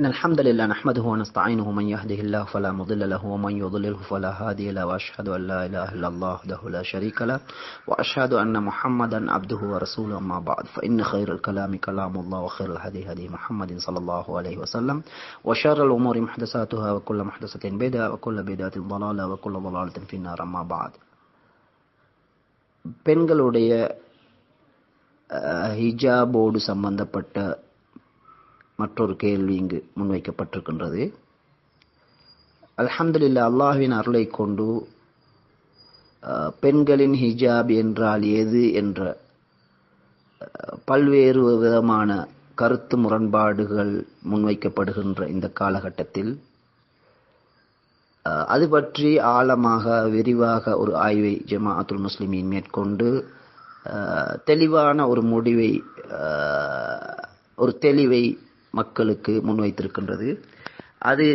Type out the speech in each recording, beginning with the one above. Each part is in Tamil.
إن الحمد لله نحمده ونستعينه من يهده الله فلا مضل له ومن يضلله فلا هادي له وأشهد أن لا إله إلا الله وحده لا شريك له وأشهد أن محمدا عبده ورسوله أما بعد فإن خير الكلام كلام الله وخير الهدي هدي محمد صلى الله عليه وسلم وشر الأمور محدثاتها وكل محدثة بدعة وكل بدعة ضلالة وكل ضلالة في النار أما بعد. பெண்களுடைய ஹிஜாபோடு சம்பந்தப்பட்ட மற்றொரு கேள்வி இங்கு முன்வைக்கப்பட்டிருக்கின்றது. அல்ஹம்துலில்லாஹ் அல்லாஹ்வின் அருளை கொண்டு பெண்களின் ஹிஜாப் என்றால் எது என்ற பல்வேறு விதமான கருத்து முரண்பாடுகள் முன்வைக்கப்படுகின்ற இந்த காலகட்டத்தில். அது பற்றி ஆழமாக விரிவாக ஒரு ஆய்வை ஜமாஅத்துல் முஸ்லிமின் மேற்கொண்டு தெளிவான ஒரு முடிவை ஒரு தெளிவை மக்களுக்கு முன்வைத்திருக்கின்றது. அது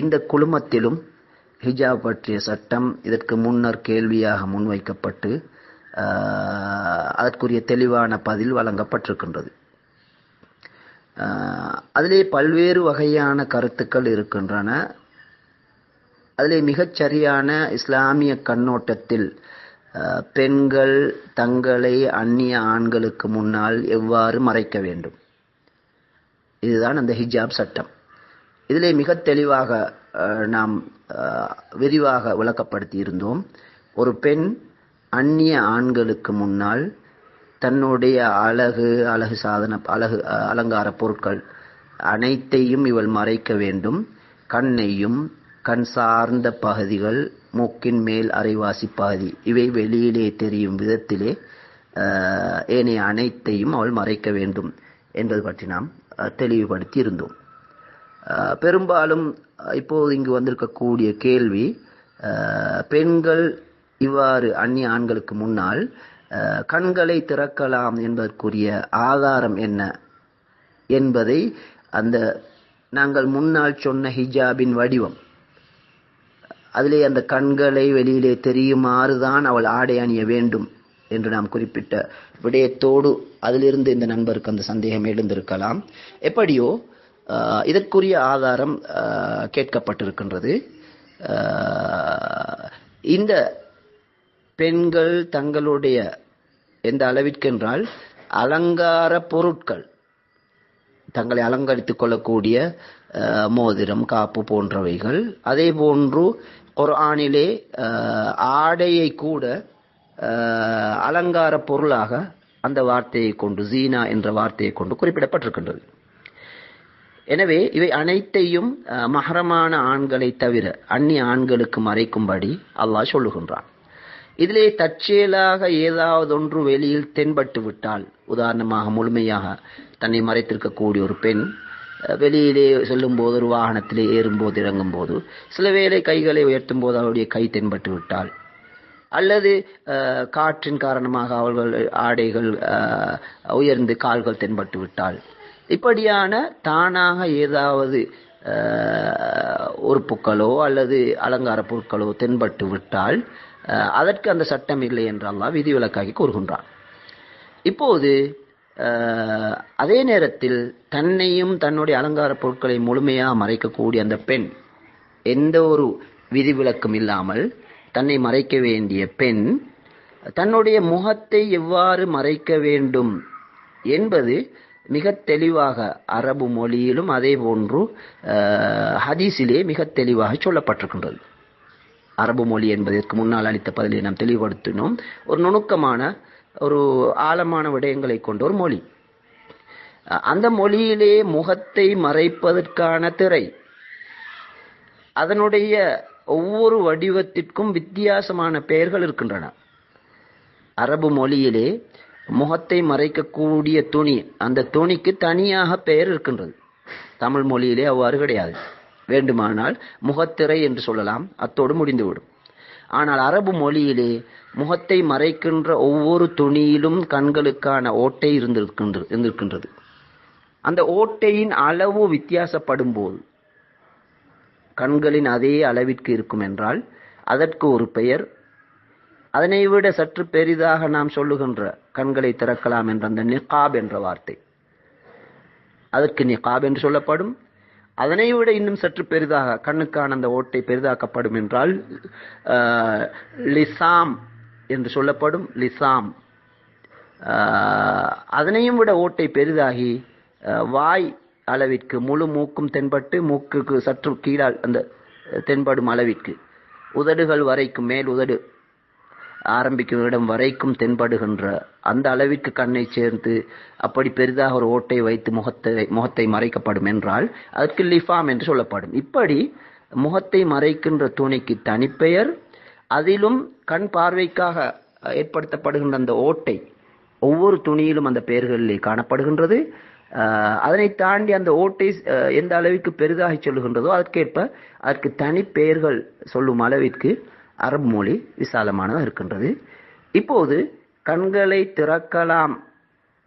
இந்த குழுமத்திலும் ஹிஜாப் பற்றிய சட்டம் இதற்கு முன்னர் கேள்வியாக முன்வைக்கப்பட்டு அதற்குரிய தெளிவான பதில் வழங்கப்பட்டிருக்கின்றது. அதிலே பல்வேறு வகையான கருத்துக்கள் இருக்கின்றன. அதிலே மிகச்சரியான இஸ்லாமிய கண்ணோட்டத்தில் பெண்கள் தங்களை அந்நிய ஆண்களுக்கு முன்னால் எவ்வாறு மறைக்க வேண்டும்? இதுதான் அந்த ஹிஜாப் சட்டம். இதிலே மிக தெளிவாக நாம் விரிவாக விளக்கப்படுத்தி இருந்தோம் ஒரு பெண் அந்நிய ஆண்களுக்கு முன்னால் தன்னுடைய அழகு அழகு சாதன அழகு அலங்கார பொருட்கள் அனைத்தையும் இவள் மறைக்க வேண்டும். கண்ணையும் கண் சார்ந்த பகுதிகள் மூக்கின் மேல் அரைவாசி பகுதி இவை வெளியிலே தெரியும் விதத்திலே ஏனைய அனைத்தையும் அவள் மறைக்க வேண்டும். என்பது பற்றி நாம் தெளிவுபடுத்தி இருந்தோம் பெரும்பாலும் இப்போது இங்கு வந்திருக்கக்கூடிய கேள்வி பெண்கள் இவ்வாறு அந்நிய ஆண்களுக்கு முன்னால் கண்களை திறக்கலாம் என்பதற்குரிய ஆதாரம் என்ன என்பதை அந்த நாங்கள் முன்னால் சொன்ன ஹிஜாபின் வடிவம். அதிலே அந்த கண்களை வெளியிலே தெரியுமாறு தான் அவள் ஆடை அணிய வேண்டும். என்று நாம் குறிப்பிட்ட விடயத்தோடு அதிலிருந்து இந்த நண்பருக்கு அந்த சந்தேகம் எழுந்திருக்கலாம். எப்படியோ இதற்குரிய ஆதாரம் கேட்கப்பட்டிருக்கின்றது. இந்த பெண்கள் தங்களுடைய எந்த அளவிற்கென்றால் அலங்கார பொருட்கள் தங்களை அலங்கரித்துக் கொள்ளக்கூடிய மோதிரம் காப்பு போன்றவைகள். அதே போன்று ஒரு அஹ், ஆடையை கூட அலங்கார பொருளாக அந்த வார்த்தையை கொண்டு ஜீனா என்ற வார்த்தையை கொண்டு குறிப்பிடப்பட்டிருக்கின்றது. எனவே இவை அனைத்தையும் மகரமான ஆண்களை தவிர அந்நிய ஆண்களுக்கு மறைக்கும்படி அல்லாஹ் சொல்லுகின்றான். இதிலே தற்செயலாக ஏதாவது ஒன்று வெளியில் தென்பட்டு விட்டால் உதாரணமாக முழுமையாக தன்னை மறைத்திருக்கக்கூடிய ஒரு பெண் வெளியிலே செல்லும் போது ஒரு வாகனத்திலே ஏறும்போது இறங்கும்போது சில வேளை கைகளை உயர்த்தும் போது அவருடைய கை தென்பட்டு விட்டால் அல்லது காற்றின் காரணமாக அவர்கள் ஆடைகள் உயர்ந்து கால்கள் தென்பட்டு விட்டால். இப்படியான தானாக ஏதாவது உறுப்புக்களோ உறுப்புகளோ அல்லது அலங்கார பொருட்களோ தென்பட்டு விட்டால் அதற்கு அந்த சட்டம் இல்லை என்றெல்லாம் விதிவிலக்காகி கூறுகின்றான். இப்போது அதே நேரத்தில் தன்னையும் தன்னுடைய அலங்கார பொருட்களை முழுமையாக மறைக்கக்கூடிய அந்த பெண் எந்த ஒரு விதிவிலக்கும் இல்லாமல் தன்னை மறைக்க வேண்டிய பெண் தன்னுடைய முகத்தை எவ்வாறு மறைக்க வேண்டும் என்பது மிக தெளிவாக அரபு மொழியிலும் அதே போன்று ஹதீஸிலே மிக தெளிவாக சொல்லப்பட்டிருக்கின்றது. அரபு மொழி என்பதற்கு முன்னால் அளித்த பதிலை நாம் தெளிவுபடுத்தினோம். ஒரு நுணுக்கமான ஒரு ஆழமான விடயங்களை கொண்ட ஒரு மொழி. அந்த மொழியிலே முகத்தை மறைப்பதற்கான திரை அதனுடைய ஒவ்வொரு வடிவத்திற்கும் வித்தியாசமான பெயர்கள் இருக்கின்றன. அரபு மொழியிலே முகத்தை மறைக்கக்கூடிய துணி அந்த துணிக்கு தனியாக பெயர் இருக்கின்றது. தமிழ் மொழியிலே அவ்வாறு கிடையாது. வேண்டுமானால் முகத்திரை என்று சொல்லலாம். அத்தோடு முடிந்துவிடும். ஆனால் அரபு மொழியிலே முகத்தை மறைக்கின்ற ஒவ்வொரு துணியிலும் கண்களுக்கான ஓட்டை இருந்திருக்கின்ற- இருந்திருக்கின்றது. அந்த ஓட்டையின் அளவு வித்தியாசப்படும் போது கண்களின் அதே அளவிற்கு இருக்கும் என்றால் அதற்கு ஒரு பெயர். அதனை விட சற்று பெரிதாக நாம் சொல்லுகின்ற கண்களை திறக்கலாம் என்ற அந்த நிகாப் என்ற வார்த்தை. அதற்கு நிகாப் என்று சொல்லப்படும். அதனை விட இன்னும் சற்று பெரிதாக கண்ணுக்கான அந்த ஓட்டை பெரிதாக்கப்படும் என்றால் லிசாம் என்று சொல்லப்படும். லிசாம். அதனையும் விட ஓட்டை பெரிதாகி வாய் அளவிற்கு முழு மூக்கும் தென்பட்டு மூக்குக்கு சற்று கீழால் அந்த தென்படும் அளவிற்கு. உதடுகள் வரைக்கும் மேல் உதடு ஆரம்பிக்கும் இடம் வரைக்கும் தென்படுகின்ற அந்த அளவிற்கு கண்ணை சேர்ந்து அப்படி பெரிதாக ஒரு ஓட்டை வைத்து முகத்தை முகத்தை மறைக்கப்படும் என்றால் அதற்கு லிஃபாம் என்று சொல்லப்படும். இப்படி முகத்தை மறைக்கின்ற துணிக்கு தனிப்பெயர் அதிலும் கண் பார்வைக்காக ஏற்படுத்தப்படுகின்ற அந்த ஓட்டை ஒவ்வொரு துணியிலும் அந்த பெயர்களிலே காணப்படுகின்றது. அதனை தாண்டி அந்த ஓட்டை எந்த அளவிற்கு பெரிதாக சொல்லுகின்றதோ அதற்கேற்ப அதற்கு தனி பெயர்கள் சொல்லும் அளவிற்கு அரபு மொழி விசாலமானதாக இருக்கின்றது. இப்போது கண்களை திறக்கலாம்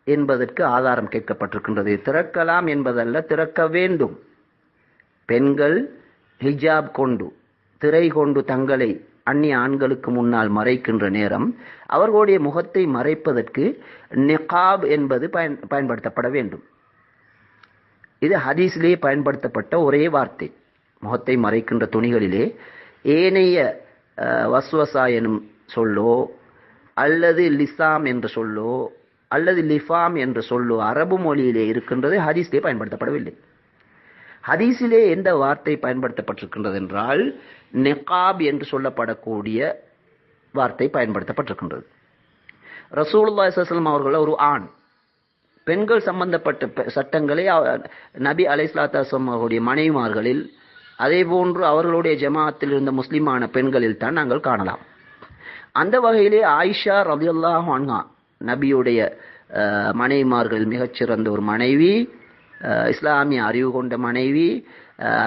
என்பதற்கு ஆதாரம் கேட்கப்பட்டிருக்கின்றது. திறக்கலாம் என்பதல்ல திறக்க வேண்டும். பெண்கள் ஹிஜாப் கொண்டு திரை கொண்டு தங்களை அந்நிய ஆண்களுக்கு முன்னால் மறைக்கின்ற நேரம் அவர்களுடைய முகத்தை மறைப்பதற்கு நிகாப் என்பது பயன் பயன்படுத்தப்பட வேண்டும். இது ஹதீஸிலே பயன்படுத்தப்பட்ட ஒரே வார்த்தை. முகத்தை மறைக்கின்ற துணிகளிலே ஏனைய வஸ்வசா எனும் சொல்லோ அல்லது லிசாம் என்ற சொல்லோ அல்லது லிஃபாம் என்ற சொல்லோ அரபு மொழியிலே இருக்கின்றது ஹதீஸிலே பயன்படுத்தப்படவில்லை. ஹதீஸிலே எந்த வார்த்தை பயன்படுத்தப்பட்டிருக்கின்றது என்றால் நெகாப் என்று சொல்லப்படக்கூடிய வார்த்தை பயன்படுத்தப்பட்டிருக்கின்றது. ரசூல்லா ஸல்லல்லாஹு அவர்கள் ஒரு ஆண். பெண்கள் சம்பந்தப்பட்ட பெ- சட்டங்களை நபி அலைஹிஸ்ஸலாத்து அவருடைய மனைவிமார்களில் அதே போன்று அவர்களுடைய ஜமாத்தில் இருந்த முஸ்லிமான பெண்களில் தான் நாங்கள் காணலாம். அந்த வகையிலே ஆயிஷா ரலியல்லாஹு அன்ஹா நபியுடைய மனைவிமார்களில் மிகச்சிறந்த ஒரு மனைவி இஸ்லாமிய அறிவு கொண்ட மனைவி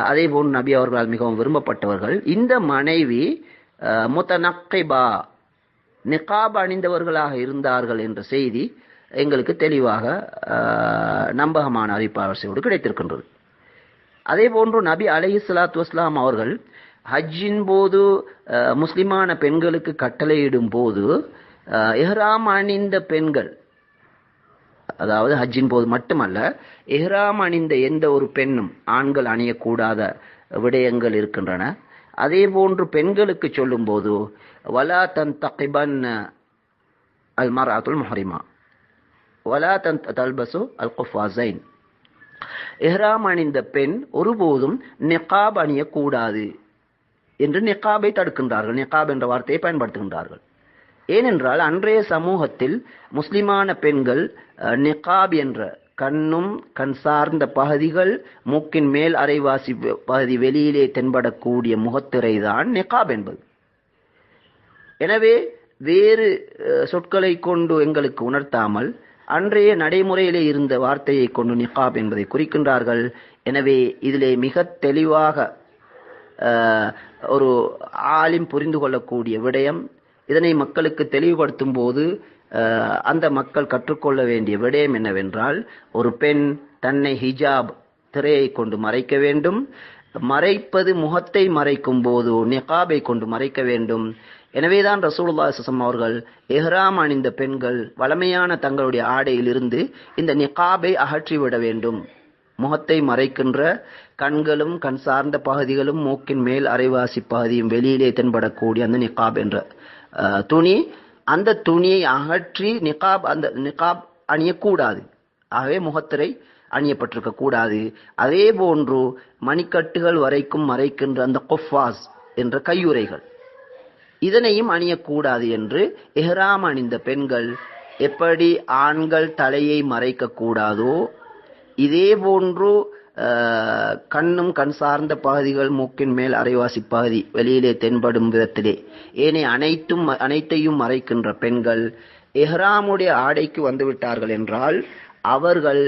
அதே போன்று நபி அவர்களால் மிகவும் விரும்பப்பட்டவர்கள். இந்த மனைவி முத்தனக்கைபா நிகாப் அணிந்தவர்களாக இருந்தார்கள் என்ற செய்தி எங்களுக்கு தெளிவாக நம்பகமான அறிவிப்பாளர்களோடு கிடைத்திருக்கின்றது. அதே போன்று நபி அலைஹி ஸலாத்து வஸ்ஸலாம் அவர்கள் ஹஜ்ஜின் போது முஸ்லிமான பெண்களுக்கு கட்டளையிடும் போது எஹ்ராம் இஹ்ராம் அணிந்த பெண்கள் அதாவது ஹஜ்ஜின் போது மட்டுமல்ல இஹ்ராம் அணிந்த எந்த ஒரு பெண்ணும் ஆண்கள் அணியக்கூடாத விடயங்கள் இருக்கின்றன. அதே போன்று பெண்களுக்கு சொல்லும்போது வலா தன் தகிபன் அல் மராத்துல் முஹரிமா. வலா தன் தல்பசு அல் குஃபாசைன் எஹ்ராம் அணிந்த பெண் ஒருபோதும் நெகாப் அணியக்கூடாது என்று நெகாபை தடுக்கின்றார்கள் நெகாப் என்ற வார்த்தையை பயன்படுத்துகின்றார்கள். ஏனென்றால் அன்றைய சமூகத்தில் முஸ்லிமான பெண்கள் நெகாப் என்ற கண்ணும் கண் சார்ந்த பகுதிகள் மூக்கின் மேல் அரைவாசி பகுதி வெளியிலே தென்படக்கூடிய முகத்திரை தான் நெகாப் என்பது எனவே வேறு சொற்களை கொண்டு எங்களுக்கு உணர்த்தாமல் அன்றைய நடைமுறையிலே இருந்த வார்த்தையை கொண்டு நிகாப் என்பதை குறிக்கின்றார்கள். எனவே இதிலே மிக தெளிவாக ஒரு ஆலிம் புரிந்து கொள்ளக்கூடிய விடயம் இதனை மக்களுக்கு தெளிவுபடுத்தும் போது அந்த மக்கள் கற்றுக்கொள்ள வேண்டிய விடயம் என்னவென்றால் ஒரு பெண் தன்னை ஹிஜாப் திரையை கொண்டு மறைக்க வேண்டும். மறைப்பது முகத்தை மறைக்கும் போது நிகாபை கொண்டு மறைக்க வேண்டும். எனவேதான் ரசூலுல்லாஹி ஸல்லல்லாஹு அவர்கள் எஹ்ராம் அணிந்த பெண்கள் வளமையான தங்களுடைய ஆடையிலிருந்து இந்த நிகாபை அகற்றிவிட வேண்டும். முகத்தை மறைக்கின்ற கண்களும் கண் சார்ந்த பகுதிகளும் மூக்கின் மேல் அரைவாசி பகுதியும் வெளியிலே தென்படக்கூடிய அந்த நிகாப் என்ற துணி. அந்த துணியை அகற்றி நிகாப் அந்த நிகாப் அணியக்கூடாது. ஆகவே முகத்திரை அணியப்பட்டிருக்க கூடாது. அதே போன்று மணிக்கட்டுகள் வரைக்கும் மறைக்கின்ற அந்த கொஃபாஸ் என்ற கையுறைகள். இதனையும் அணியக்கூடாது என்று எஹ்ராம் அணிந்த பெண்கள் எப்படி ஆண்கள் தலையை மறைக்க கூடாதோ இதே போன்று கண்ணும் கண் சார்ந்த பகுதிகள் மூக்கின் மேல் அரைவாசி பகுதி வெளியிலே தென்படும் விதத்திலே. ஏனைய அனைத்தும் அனைத்தையும் மறைக்கின்ற பெண்கள் எஹ்ராமுடைய ஆடைக்கு வந்துவிட்டார்கள் என்றால் அவர்கள்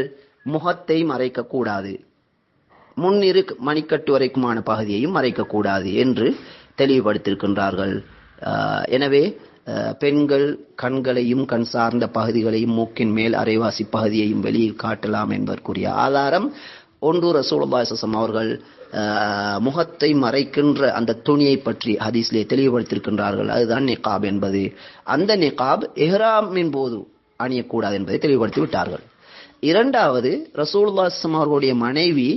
முகத்தை மறைக்கக்கூடாது. முன்னிரு மணிக்கட்டு வரைக்குமான பகுதியையும் மறைக்கக்கூடாது என்று தெளிவுபடுத்தியிருக்கின்றார்கள். எனவே பெண்கள் கண்களையும் கண் சார்ந்த பகுதிகளையும் மூக்கின் மேல் அரைவாசி பகுதியையும் வெளியில் காட்டலாம் என்பதற்குரிய ஆதாரம் ஒன்று ரசூலுல்லாஹிசம் அவர்கள் முகத்தை மறைக்கின்ற அந்த துணியை பற்றி ஹதீஸ்லே தெளிவுபடுத்தியிருக்கின்றார்கள். அதுதான் நிகாப் என்பது. அந்த நிகாப் எஹ்ராமின் போது அணியக்கூடாது என்பதை தெளிவுபடுத்தி விட்டார்கள் இரண்டாவது ரசூலுல்லாஹ் அவர்களுடைய மனைவி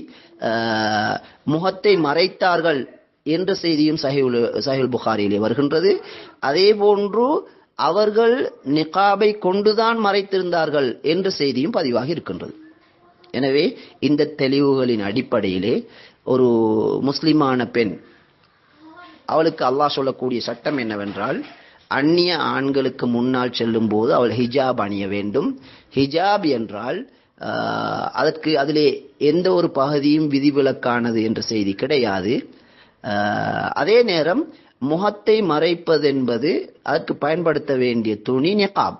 முகத்தை மறைத்தார்கள். என்ற செய்தியும் சஹில் சஹில் புகாரியிலே வருகின்றது. அதே போன்று அவர்கள் நிகாபை கொண்டுதான் மறைத்திருந்தார்கள் என்ற செய்தியும் பதிவாகி இருக்கின்றது. எனவே இந்த தெளிவுகளின் அடிப்படையிலே ஒரு முஸ்லிமான பெண் அவளுக்கு அல்லாஹ் சொல்லக்கூடிய சட்டம் என்னவென்றால் அந்நிய ஆண்களுக்கு முன்னால் செல்லும் போது அவள் ஹிஜாப் அணிய வேண்டும். ஹிஜாப் என்றால் அதற்கு அதிலே எந்த ஒரு பகுதியும் விதிவிலக்கானது என்ற செய்தி கிடையாது. அதே நேரம் முகத்தை மறைப்பதென்பது அதற்கு பயன்படுத்த வேண்டிய துணி நெகாப்.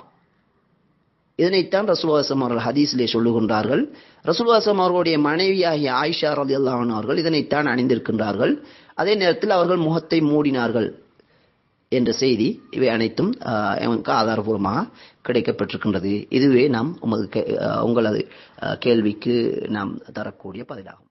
இதனைத்தான் ரசூலுவாசம் அவர்கள் ஹதீஸிலே சொல்லுகின்றார்கள். ரசூலுவாசம் அவர்களுடைய மனைவியாகிய ஆயிஷா ரலியல்லாஹு அல்லாஹன் அவர்கள் இதனைத்தான் அணிந்திருக்கின்றார்கள். அதே நேரத்தில் அவர்கள் முகத்தை மூடினார்கள் என்ற செய்தி இவை அனைத்தும் எனக்கு ஆதாரபூர்வமாக கிடைக்கப்பட்டிருக்கின்றது. இதுவே நாம் உமது கே- உங்களது கேள்விக்கு நாம் தரக்கூடிய பதிலாகும்.